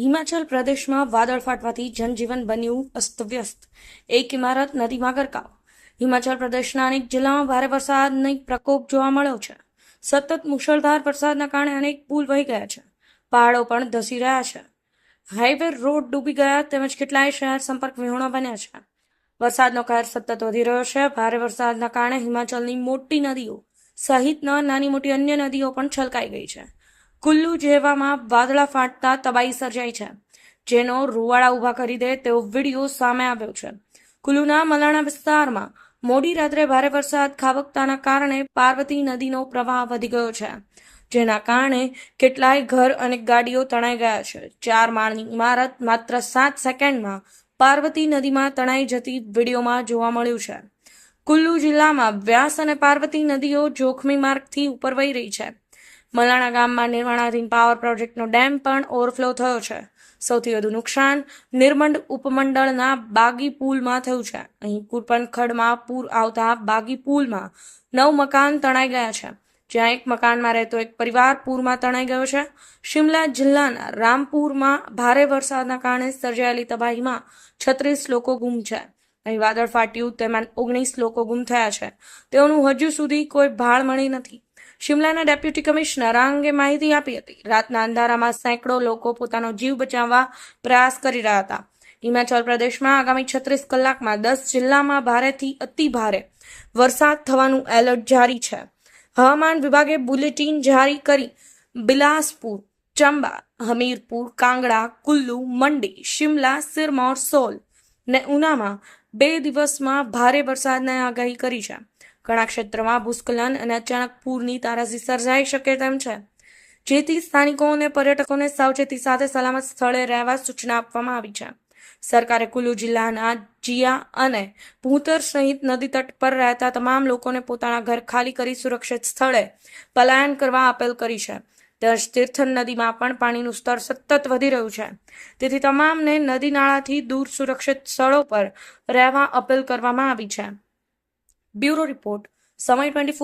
હિમાચલ પ્રદેશમાં વાદળ ફાટવાથી જનજીવન બન્યું અસ્તવ્યસ્ત. એક ઇમારત નદીમાં ગરકાવ. હિમાચલ પ્રદેશના અનેક જિલ્લામાં ભારે વરસાદનો પ્રકોપ જોવા મળ્યો છે. સતત મુશળધાર વરસાદના કારણે અનેક પુલ વહી ગયા છે. પહાડો પણ ધસી રહ્યા છે. હાઈવે રોડ ડૂબી ગયા તેમજ કેટલાય શહેર સંપર્ક વિહોણા બન્યા છે. વરસાદનો કહેર સતત વધી રહ્યો છે. ભારે વરસાદના કારણે હિમાચલની મોટી નદીઓ સહિતના નાની મોટી અન્ય નદીઓ પણ છલકાઈ ગઈ છે. કુલ્લુ જેવામાં વાદળા ફાટતા તબાહી સર્જાઈ છે. જેનો રૂવાડા ઊભા કરી દે તેવો વીડિયો સામે આવ્યો છે. કુલ્લુના મલાણા વિસ્તારમાં મોડી રાત્રે ભારે વરસાદ ખાબકતાના કારણે પાર્વતી નદીનો પ્રવાહ વધી ગયો છે. જેના કારણે કેટલાય ઘર અને ગાડીઓ તણાઈ ગયા છે. ચાર માળની ઇમારત માત્ર સાત સેકન્ડમાં પાર્વતી નદીમાં તણાઈ જતી વિડીયોમાં જોવા મળ્યું છે. કુલ્લુ જિલ્લામાં વ્યાસ અને પાર્વતી નદીઓ જોખમી માર્ગથી ઉપર વહી રહી છે. મલાણા ગામમાં નિર્માણાધીન પાવર પ્રોજેક્ટનો ડેમ પણ ઓવરફ્લો થયો છે. સૌથી વધુ નુકસાન નિર્મંડ ઉપમંડળના બાગી પુલમાં થયું છે. અહીં કુરપનખડમાં પૂર આવતા બાગી પુલમાં નવ મકાન તણાઈ ગયા છે. જ્યાં એક મકાનમાં રહેતો એક પરિવાર પૂરમાં તણાઈ ગયો છે. શિમલા જિલ્લાના રામપુરમાં ભારે વરસાદના કારણે સર્જાયેલી તબાહીમાં છત્રીસ લોકો ગુમ છે. અહીં વાદળ ફાટ્યું, તેમાં ઓગણીસ લોકો ગુમ થયા છે. તેઓનું હજુ સુધી કોઈ ભાળ મળી નથી. શિમલાના ડેપ્યુટી કમિશનર આ અંગે માહિતી આપી હતી. રાતના અંધારામાં સેંકડો લોકો પોતાનો જીવ બચાવવા પ્રયાસ કરી રહ્યા હતા. હિમાચલ પ્રદેશમાં આગામી છત્રીસ કલાકમાં દસ જિલ્લામાં ભારેથી અતિ ભારે વરસાદ થવાનું એલર્ટ જારી છે. હવામાન વિભાગે બુલેટિન જારી કરી બિલાસપુર, ચંબા, હમીરપુર, કાંગડા, કુલ્લુ, મંડી, શિમલા, સિરમૌર, સોલ ને ઉનામાં બે દિવસમાં ભારે વરસાદની આગાહી કરી છે. ઘણા ક્ષેત્રમાં ભૂસ્ખલન અને અચાનક પૂરની તારાજી સર્જાઈ શકે તેમ છે. જેથી સ્થાનિકો અને પર્યટકોને સાવચેતી સાથે સલામત સ્થળે રહેવા સૂચના આપવામાં આવી છે. સરકારે કુલુ જિલ્લાના જિયા અને ભૂતર સહિત નદી તટ પર રહેતા તમામ લોકોને પોતાના ઘર ખાલી કરી સુરક્ષિત સ્થળે પલાયન કરવા અપીલ કરી છે. તેમજ તીર્થન નદીમાં પણ પાણીનું સ્તર સતત વધી રહ્યું છે. તેથી તમામને નદી નાળાથી દૂર સુરક્ષિત સ્થળો પર રહેવા અપીલ કરવામાં આવી છે. બ્યુરો રિપોર્ટ સમય ટ્વેન્ટી